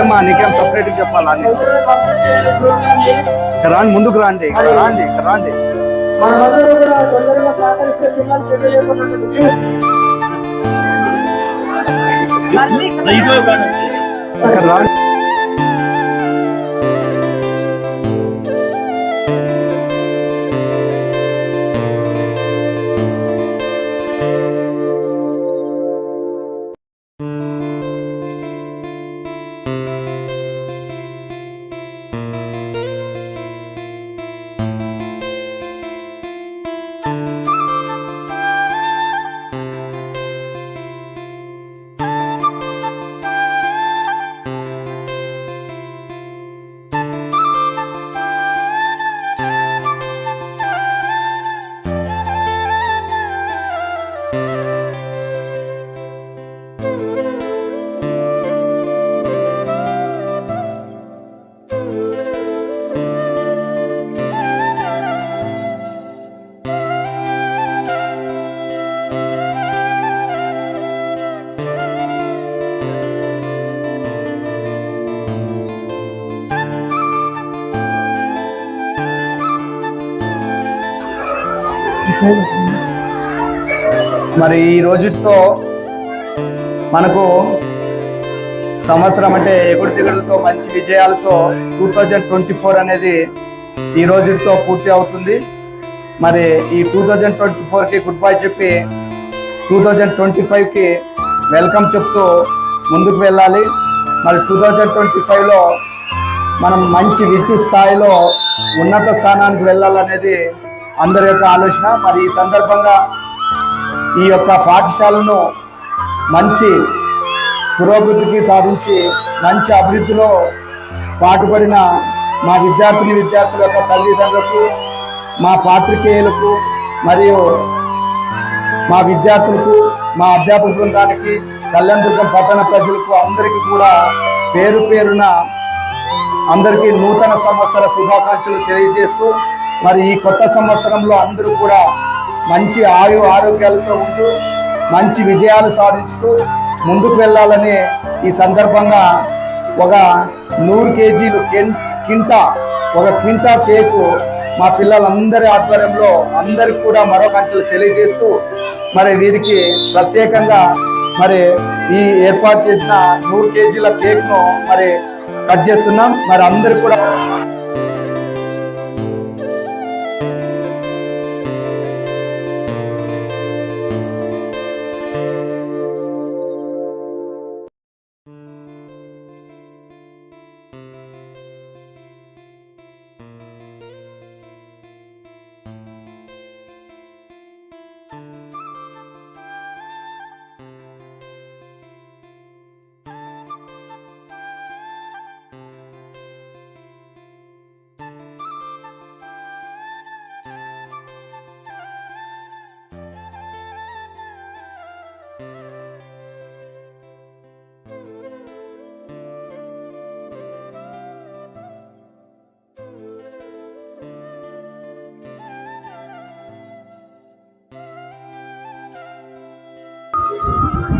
ఏమ్మా నీకేం సపరేట్ చెప్పాలా ఇక్కడ రాండి ముందుకు రాండి ఇక్కడ రాండి. ఇక్కడ రాండి. ఇక్కడ రాండి. మరి ఈ రోజుతో మనకు సంవత్సరం అంటే ఎగుడు దిగుడుతో మంచి విజయాలతో టూ థౌజండ్ ట్వంటీ ఫోర్ అనేది ఈ రోజుతో పూర్తి అవుతుంది. మరి ఈ టూ థౌజండ్ ట్వంటీ ఫోర్కి గుడ్ బై చెప్పి టూ థౌజండ్ ట్వంటీ ఫైవ్కి వెల్కమ్ చెప్తూ ముందుకు వెళ్ళాలి. మరి టూ థౌజండ్ ట్వంటీ ఫైవ్లో మనం మంచి విద్యుత్ స్థాయిలో ఉన్నత స్థానానికి వెళ్ళాలనేది అందరి యొక్క ఆలోచన మరి ఈ సందర్భంగా ఈ యొక్క పాఠశాలను మంచి పురోగతికి సాధించి మంచి అభివృద్ధిలో పాటుపడిన మా విద్యార్థిని విద్యార్థుల యొక్క తల్లిదండ్రులకు మా పాత్రికేయులకు మరియు మా విద్యార్థులకు మా అధ్యాపక బృందానికి కళ్యాణదుర్గం పట్టణ ప్రజలకు అందరికీ కూడా పేరు పేరున అందరికీ నూతన సంవత్సర శుభాకాంక్షలు తెలియజేస్తూ మరి ఈ కొత్త సంవత్సరంలో అందరూ కూడా మంచి ఆయు ఆరోగ్యాలతో ఉంటూ మంచి విజయాలు సాధిస్తూ ముందుకు వెళ్ళాలని ఈ సందర్భంగా ఒక నూరు కేజీలు కెన్ కింటా ఒక క్వింటా కేకు మా పిల్లలందరి ఆధ్వర్యంలో అందరికి కూడా మరో అంచెలు తెలియజేస్తూ మరి వీరికి ప్రత్యేకంగా మరి ఈ ఏర్పాటు చేసిన నూరు కేజీల కేక్ను మరి కట్ చేస్తున్నాం. మరి అందరికి కూడా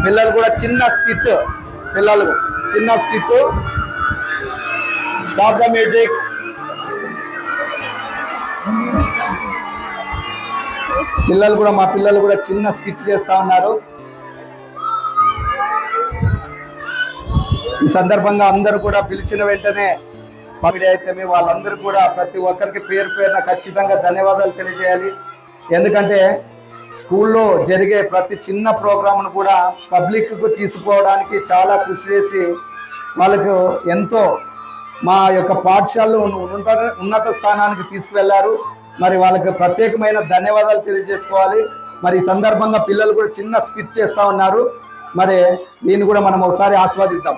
పిల్లలు కూడా చిన్న స్కిట్ పిల్లలు చిన్న స్కిట్. స్టాప్ ద మ్యూజిక్ పిల్లలు కూడా మా పిల్లలు కూడా చిన్న స్కిట్ చేస్తా ఉన్నారు. ఈ సందర్భంగా అందరూ కూడా పిలిచిన వెంటనే పమిడి అయితే వాళ్ళందరూ కూడా ప్రతి ఒక్కరికి పేరు పేరున ఖచ్చితంగా ధన్యవాదాలు తెలియజేయాలి. ఎందుకంటే స్కూల్లో జరిగే ప్రతి చిన్న ప్రోగ్రామ్ను కూడా పబ్లిక్కు తీసుకోవడానికి చాలా కృషి చేసి వాళ్ళకు ఎంతో మా యొక్క పాఠశాలలో ఉన్నత ఉన్నత స్థానానికి తీసుకువెళ్ళారు. మరి వాళ్ళకి ప్రత్యేకమైన ధన్యవాదాలు తెలియజేసుకోవాలి. మరి ఈ సందర్భంగా పిల్లలు కూడా చిన్న స్కిట్ చేస్తూ ఉన్నారు. మరి దీన్ని కూడా మనం ఒకసారి ఆస్వాదిద్దాం.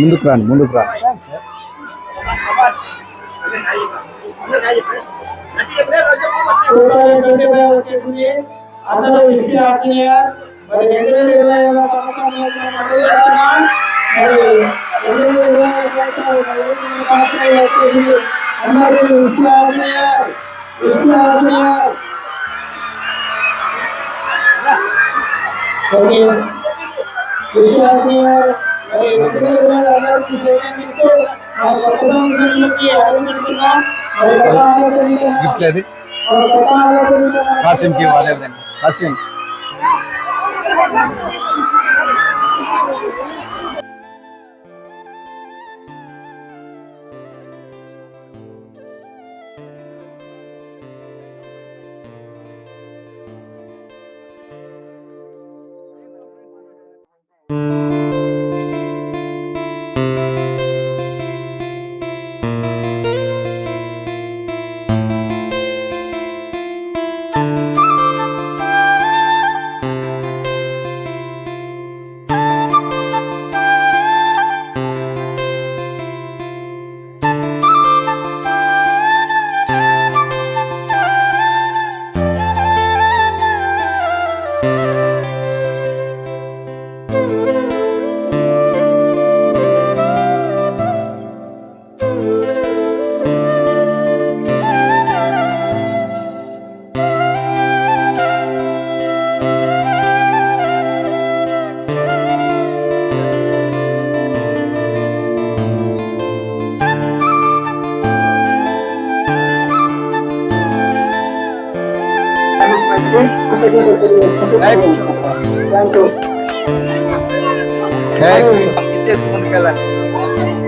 ముందుకు రాండి ముందుకు రా వచ్చేసింది అందరూ విషయ ఆత్మీయ మరి రెండు వేల ఇరవై ఐదు సంవత్సరంలో మనం అడుగు పెడుతున్నాం. మరి రెండు వేల ఇరవై ఐదు సంవత్సరంలో సంవత్సరాలు వచ్చేసింది. అందరూ విషయ ఆత్మీయ విషయ ఆత్మీయ ఓకే విశ్వాసనీయాలు మరి రెండు వేల ఇరవై ఐదు అందరికీ స్వీకరిస్తూ మరి కొత్త సంవత్సరంలోకి అడుగుపెడుతున్నాం మరి కొత్త ఆలోచనలు గిఫ్ట్ అది. కి కొత్త ఆలోచనలు కాసింకి కాసిం. థ్యాంక్ you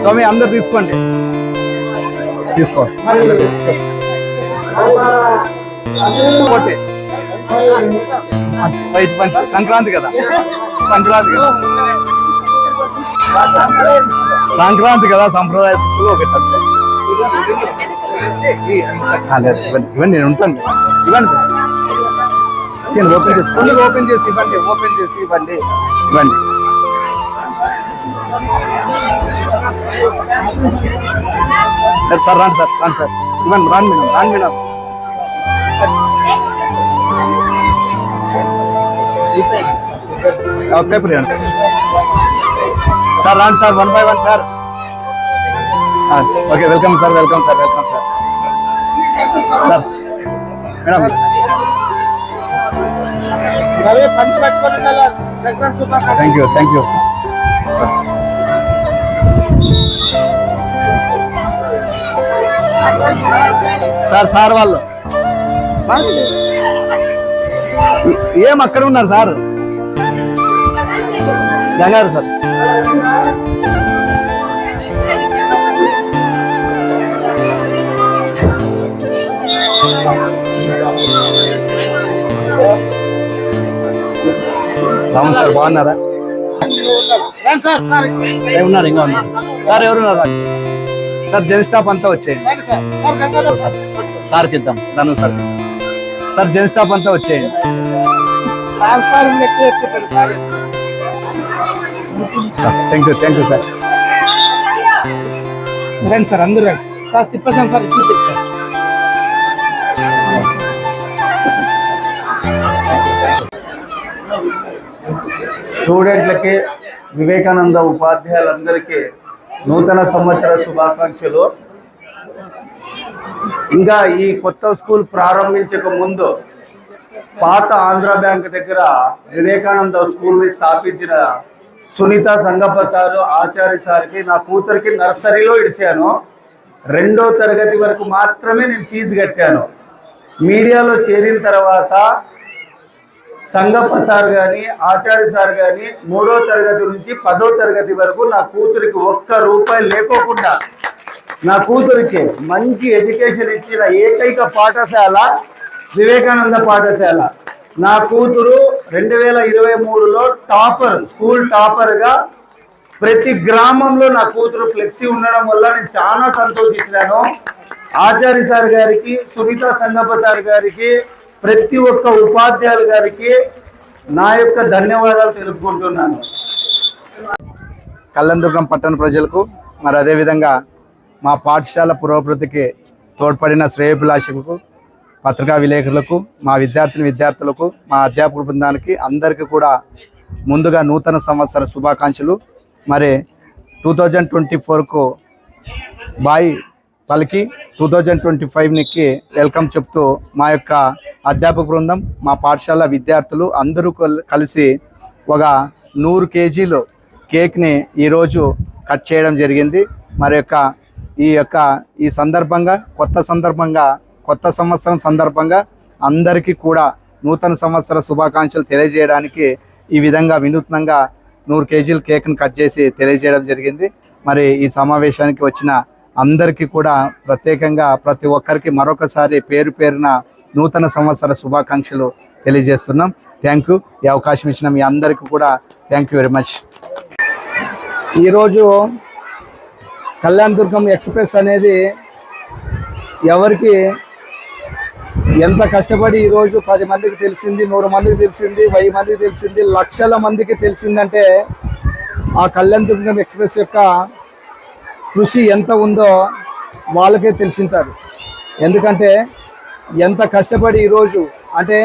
స్వామి అందరు తీసుకోండి. తీసుకో. ఓకే. మంచి సంక్రాంతి కదా. సంక్రాంతి కదా. సంక్రాంతి కదా సంప్రదాయ ఒకటి ఇవ్వండి నేను ఉంటాను. ఇవ్వండి. నేను ఓపెన్ చేసి కొన్ని ఓపెన్ చేసి ఇవ్వండి ఓపెన్ చేసి ఇవ్వండి. ఇవ్వండి. సార్ రాండి సార్ రాండి సార్. ఇవ్వండి రాండి మేడం రాండి మేడం. పేపర్ ఇవ్వండి. సార్ రాండి sir one by one sir. Okay welcome sir welcome sir welcome sir. Sir madam thank you thank you sir sir వాళ్ళు. ఏం అక్కడ ఉన్నారు సార్? గంగారు సార్. రామన్ సార్ బాగున్నారా? ఉన్నారు ఇంకా ఉన్నారు. సార్ ఎవరున్నారు? సార్ జెన్ స్టాఫ్ అంతా వచ్చేయండి. సార్ సార్ ఇద్దాం ధను సార్. సార్ జెన్ స్టాఫ్ అంతా వచ్చేయండి. Thank you thank you sir. రండి సార్ అందరూ రండి. సార్ తిప్పేసాను సార్ ఇప్పుడు స్టూడెంట్లకి వివేకానంద ఉపాధ్యాయులందరికీ నూతన సంవత్సర శుభాకాంక్షలు. ఇంకా ఈ కొత్త స్కూల్ ప్రారంభించక ముందు పాత ఆంధ్ర బ్యాంక్ దగ్గర వివేకానంద స్కూల్ని స్థాపించిన సునీత సంగప్ప సారు ఆచార్య సార్కి నా కూతురికి నర్సరీలో ఇడిచాను. రెండో తరగతి వరకు మాత్రమే నేను ఫీజు కట్టాను. మీడియాలో చేరిన తర్వాత సంగప్ప సార్ కానీ ఆచార్య సార్ కానీ మూడో తరగతి నుంచి పదో తరగతి వరకు నా కూతురికి ఒక్క రూపాయి లేకోకుండా నా కూతురికి మంచి ఎడ్యుకేషన్ ఇచ్చిన ఏకైక పాఠశాల వివేకానంద పాఠశాల. నా కూతురు రెండు వేల ఇరవై మూడులో టాపర్ స్కూల్ టాపర్గా ప్రతి గ్రామంలో నా కూతురు ఫ్లెక్సీ ఉండడం వల్ల నేను చాలా సంతోషించినాను. ఆచార్య సార్ గారికి సునీత సంగప్ప సార్ గారికి ప్రతి ఒక్క ఉపాధ్యాయులు గారికి నా యొక్క ధన్యవాదాలు తెలుపుకుంటున్నాను. కల్లందుర్గం పట్టణ ప్రజలకు మరి అదేవిధంగా మా పాఠశాల పురోభివృద్ధికి తోడ్పడిన శ్రేయభిలాషకులకు పత్రికా విలేకరులకు మా విద్యార్థిని విద్యార్థులకు మా అధ్యాపక బృందానికి అందరికీ కూడా ముందుగా నూతన సంవత్సర శుభాకాంక్షలు. మరి టూ థౌజండ్ ట్వంటీ ఫోర్కు బాయ్ వాళ్ళకి టూ థౌజండ్ ట్వంటీ ఫైవ్కి వెల్కమ్ చెప్తూ మా యొక్క అధ్యాపక బృందం మా పాఠశాల విద్యార్థులు అందరూ కల్- కలిసి ఒక నూరు కేజీలు కేక్ని ఈరోజు కట్ చేయడం జరిగింది. మరి యొక్క ఈ యొక్క ఈ సందర్భంగా కొత్త సందర్భంగా కొత్త సంవత్సరం సందర్భంగా అందరికీ కూడా నూతన సంవత్సర శుభాకాంక్షలు తెలియజేయడానికి ఈ విధంగా వినూత్నంగా నూరు కేజీల కేక్ను కట్ చేసి తెలియజేయడం జరిగింది. మరి ఈ సమావేశానికి వచ్చిన అందరికీ కూడా ప్రత్యేకంగా ప్రతి ఒక్కరికి మరొకసారి పేరు పేరున నూతన సంవత్సర శుభాకాంక్షలు తెలియజేస్తున్నాం. థ్యాంక్ యూ ఈ అవకాశం ఇచ్చిన మీ అందరికీ కూడా థ్యాంక్ యూ వెరీ మచ్ ఈరోజు కళ్యాణ్ దుర్గం ఎక్స్ప్రెస్ అనేది ఎవరికి ఎంత కష్టపడి ఈరోజు పది మందికి తెలిసింది నూరు మందికి తెలిసింది వెయ్యి మందికి తెలిసింది లక్షల మందికి తెలిసిందంటే ఆ కళ్యాణ్ దుర్గం ఎక్స్ప్రెస్ యొక్క కృషి ఎంత ఉందో వాళ్ళకే తెలిసింటారు. ఎందుకంటే ఎంత కష్టపడి ఈరోజు అంటే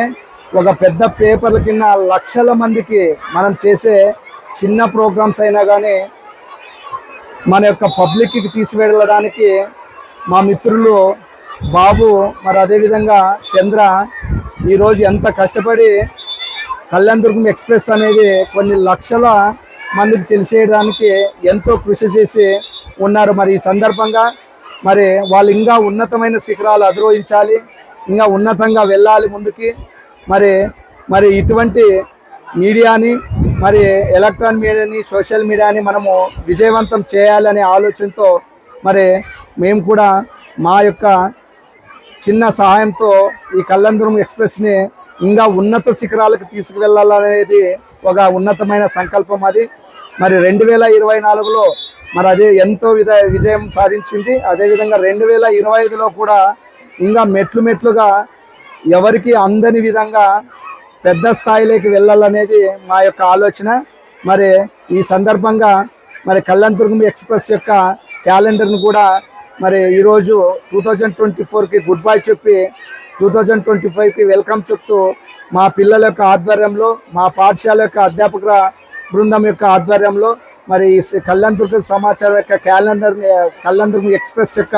ఒక పెద్ద పేపర్ల కింద లక్షల మందికి మనం చేసే చిన్న ప్రోగ్రామ్స్ అయినా కానీ మన యొక్క పబ్లిక్కి తీసుకెళ్ళడానికి మా మిత్రులు బాబు మరి అదేవిధంగా చంద్ర ఈరోజు ఎంత కష్టపడి కళ్యాణ్ దుర్గం ఎక్స్ప్రెస్ అనేది కొన్ని లక్షల మందికి తెలిసేయడానికి ఎంతో కృషి చేసి ఉన్నారు. మరి ఈ సందర్భంగా మరి వాళ్ళు ఇంకా ఉన్నతమైన శిఖరాలు అధిరోహించాలి ఇంకా ఉన్నతంగా వెళ్ళాలి ముందుకి. మరి మరి ఇటువంటి మీడియాని మరి ఎలక్ట్రానిక్ మీడియాని సోషల్ మీడియాని మనము విజయవంతం చేయాలనే ఆలోచనతో మరి మేము కూడా మా యొక్క చిన్న సహాయంతో ఈ కళ్యాణదురం ఎక్స్ప్రెస్ని ఇంకా ఉన్నత శిఖరాలకు తీసుకువెళ్ళాలనేది ఒక ఉన్నతమైన సంకల్పం అది. మరి రెండు వేల ఇరవై నాలుగులో మరి అదే ఎంతో విధ విజయం సాధించింది. అదేవిధంగా రెండు వేల ఇరవై ఐదులో కూడా ఇంకా మెట్లు మెట్లుగా ఎవరికి అందని విధంగా పెద్ద స్థాయిలోకి వెళ్ళాలనేది మా యొక్క ఆలోచన. మరి ఈ సందర్భంగా మరి కళ్యాణ్ ఎక్స్ప్రెస్ యొక్క క్యాలెండర్ను కూడా మరి ఈరోజు టూ థౌజండ్ ట్వంటీ ఫోర్కి గుడ్ బై చెప్పి టూ థౌజండ్ ట్వంటీ ఫైవ్కి వెల్కమ్ చెప్తూ మా పిల్లల యొక్క ఆధ్వర్యంలో మా పాఠశాల యొక్క అధ్యాపకుల బృందం యొక్క ఆధ్వర్యంలో మరి ఈ సమాచారం యొక్క క్యాలెండర్ని కళ్యాణ్ ఎక్స్ప్రెస్ యొక్క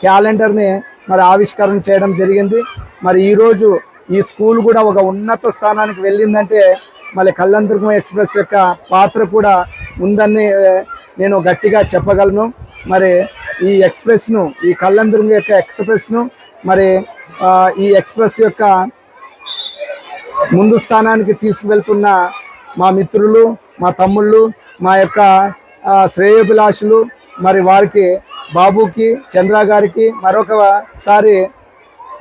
క్యాలెండర్ని మరి ఆవిష్కరణ చేయడం జరిగింది. మరి ఈరోజు ఈ స్కూల్ కూడా ఒక ఉన్నత స్థానానికి వెళ్ళిందంటే మళ్ళీ కళ్యాణ్ ఎక్స్ప్రెస్ యొక్క పాత్ర కూడా ఉందని నేను గట్టిగా చెప్పగలను. మరి ఈ ఎక్స్ప్రెస్ను ఈ కళ్యాణ్ యొక్క ఎక్స్ప్రెస్ను మరి ఈ ఎక్స్ప్రెస్ యొక్క ముందు స్థానానికి తీసుకువెళ్తున్న మా మిత్రులు మా తమ్ముళ్ళు మా యొక్క ఆ, శ్రేయోభిలాషులు మరి వారికి బాబుకి చంద్ర గారికి మరొకసారి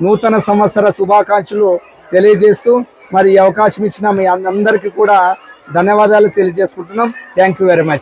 నూతన సంవత్సర శుభాకాంక్షలు తెలియజేస్తూ మరి ఈ అవకాశం ఇచ్చిన మీ అందరికీ కూడా ధన్యవాదాలు తెలియజేసుకుంటున్నాం. Thank you very much